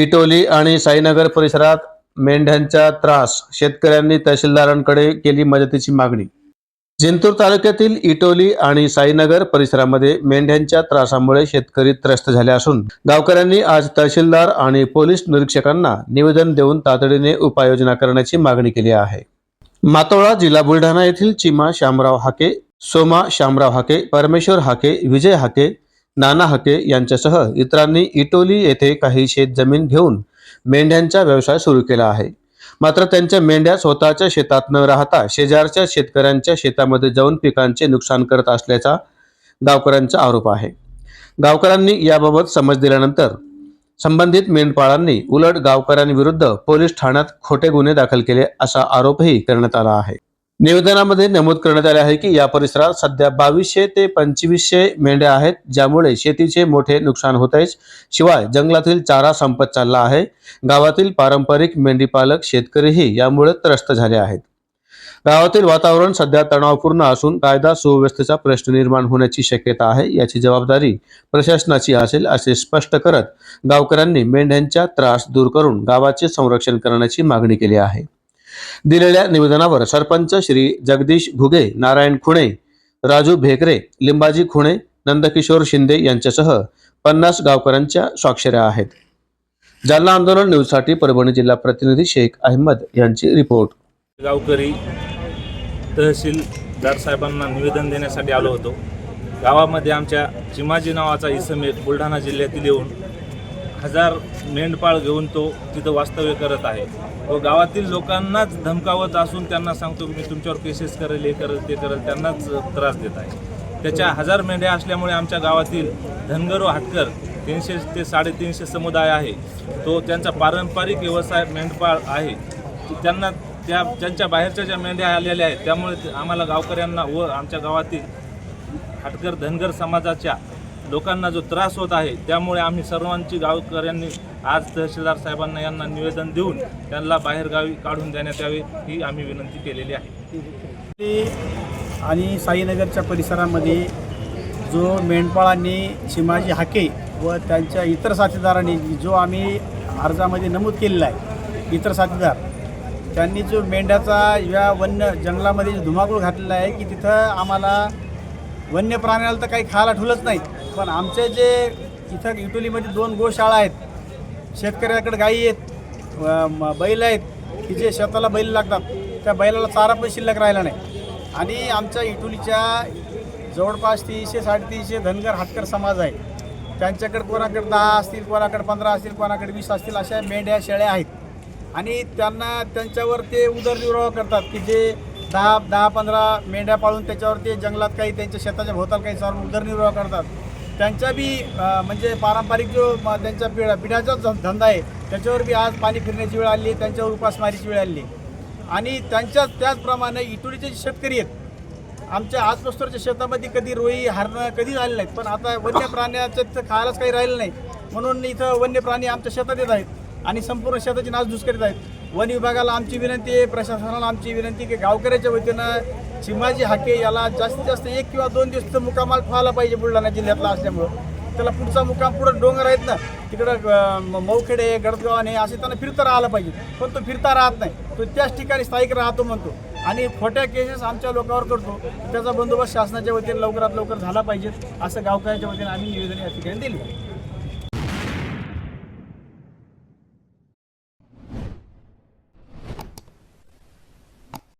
इटोली आणि साईनगर परिसरात मेंढ्यांचा त्रास. शेतकऱ्यांनी तहसीलदारांकडे केली मदतीची मागणी. जिंतूर तालुक्यातील इटोली आणि साईनगर परिसरामध्ये मेंढ्यांच्या त्रासामुळे शेतकरी त्रस्त झाले असून गावकऱ्यांनी आज तहसीलदार आणि पोलीस निरीक्षकांना निवेदन देऊन तातडीने उपाययोजना करण्याची मागणी केली आहे. मातोळा जिल्हा बुलढाणा येथील चिमा श्यामराव हाके सोमा श्यामराव हाके परमेश्वर हाके विजय हाके नाना हके यांच्यासह इतरांनी इटोली येथे काही शेत जमीन घेऊन मेंढ्यांचा व्यवसाय सुरू केला आहे. मात्र त्यांच्या मेंढ्या स्वतःच्या शेतात न राहता शेजारच्या शेतकऱ्यांच्या शेतामध्ये जाऊन पिकांचे नुकसान करत असल्याचा गावकऱ्यांचा आरोप आहे. गावकऱ्यांनी याबाबत समज दिल्यानंतर संबंधित मेंढपाळांनी उलट गावकऱ्यांविरुद्ध पोलीस ठाण्यात खोटे गुन्हे दाखल केले असा आरोपही करण्यात आला आहे. निवेदनामध्ये नमूद करण्यात आले आहे की या परिसरात सध्या बावीसशे ते पंचवीसशे मेंढ्या आहेत ज्यामुळे शेतीचे मोठे नुकसान होत आहे. शिवाय जंगलातील चारा संपत चालला आहे. गावातील पारंपरिक मेंढीपालक शेतकरीही यामुळे त्रस्त झाले आहेत. गावातील वातावरण सध्या तणावपूर्ण असून कायदा सुव्यवस्थेचा प्रश्न निर्माण होण्याची शक्यता आहे याची जबाबदारी प्रशासनाची असेल असे स्पष्ट करत गावकऱ्यांनी मेंढ्यांचा त्रास दूर करून गावाचे संरक्षण करण्याची मागणी केली आहे. दिलेल्या निवेदनावर सरपंच श्री जगदीश घुगे नारायण खुणे राजू भेकरे लिंबाजी खुणे नंदकिशोर शिंदे यांच्यासह पन्नास गावकऱ्यांच्या स्वाक्षऱ्या आहेत. जालना आंदोलन न्यूजसाठी परभणी जिल्हा प्रतिनिधी शेख अहमद यांची रिपोर्ट. गावकरी तहसीलदार साहेबांना निवेदन देण्यासाठी आलो होतो. गावामध्ये आमच्या चिमाजी नावाचा इसम एक बुलढाणा जिल्ह्यातील येऊन हजार मेंढपाळ घेऊन तो तिथं वास्तव्य करत आहे. व गावातील लोकांनाच धमकावत असून त्यांना सांगतो की मी तुमच्यावर केसेस करेल हे करेल ते करेल त्यांनाच त्रास देत आहे. त्याच्या हजार मेंढ्या असल्यामुळे आमच्या गावातील धनगर व हाटकर तीनशे ते साडेतीनशे समुदाय आहे. तो त्यांचा पारंपरिक व्यवसाय मेंढपाळ आहे. त्यांना त्या त्यांच्या बाहेरच्या ज्या मेंढ्या आलेल्या आहेत त्यामुळे आम्हाला गावकऱ्यांना व आमच्या गावातील हाटकर धनगर समाजाच्या लोकांना जो त्रास होत आहे त्यामुळे आम्ही सर्वांची गावकऱ्यांनी आज तहसीलदार साहेबांना यांना निवेदन देऊन त्यांना बाहेरगावी काढून देण्यात यावे ही आम्ही विनंती केलेली आहे. आणि साईनगरच्या परिसरामध्ये जो मेंढपाळांनी शिमाजी हाके व त्यांच्या इतर साथीदारांनी जो आम्ही अर्जामध्ये नमूद केलेला आहे इतर साथीदार त्यांनी जो मेंढ्याचा या वन्य जंगलामध्ये जो धुमाकूळ घातलेला आहे की तिथं आम्हाला वन्य प्राण्याला तर काही खायला ठुलत नाही पण आमचे जे इथं इटोलीमध्ये दोन गोशाळा आहेत शेतकऱ्याकडे गाई आहेत म- बैल आहेत की जे शेताला बैल लागतात त्या बैलाला चारा पण शिल्लक राहिला नाही. आणि आमच्या इटोलीच्या जवळपास तीनशे साडेतीनशे धनगर हाटकर समाज आहे. त्यांच्याकडे कोणाकडे दहा असतील कोणाकडे पंधरा असतील कोणाकडे वीस असतील अशा मेंढ्या शेळ्या आहेत. आणि त्यांना त्यांच्यावर ते उदरनिर्वाह करतात की जे दहा दहा पंधरा मेंढ्या पाळून त्याच्यावर ते जंगलात काही त्यांच्या शेताच्या भोवताल काही चालून उदरनिर्वाह करतात. त्यांच्या बी म्हणजे पारंपरिक जो म- त्यांच्या पिढ्या पिढ्याचा धंदा आहे त्याच्यावर बी आज पाणी फिरण्याची वेळ आली त्यांच्यावर उपासमारीची वेळ आली. आणि त्यांच्या त्याचप्रमाणे इटोलीचे जे शेतकरी आहेत आमच्या आसपासच्या शेतामध्ये कधी रोई हरणं कधी झाले नाहीत पण आता वन्य प्राण्याचं तिथं खायलाच काही राहिलं नाही. म्हणून इथं वन्य प्राणी आमच्या शेतात येत आहेत आणि संपूर्ण शेताची नासधूस करीत आहेत. वन विभागाला आमची विनंती आहे प्रशासनाला आमची विनंती की गावकऱ्याच्या वतीनं चिमाजी हाके याला जास्तीत जास्त एक किंवा दोन दिवस मुकामाल व्हायला पाहिजे बुलढाणा जिल्ह्यातला असल्यामुळं. त्याला पुढचा मुकाम पुढं डोंगर आहेत ना. तिकडं मौखेडे गडदगाव आणि असे त्यांना फिरता राहिलं पाहिजे. पण तो फिरता राहत नाही. तो त्याच ठिकाणी स्थायिक राहतो म्हणतो. आणि खोट्या केसेस आमच्या लोकांवर करतो. त्याचा बंदोबस्त शासनाच्या वतीने लवकरात लवकर झाला पाहिजे असं गावकऱ्याच्या वतीने आम्ही निवेदन या ठिकाणी दिली.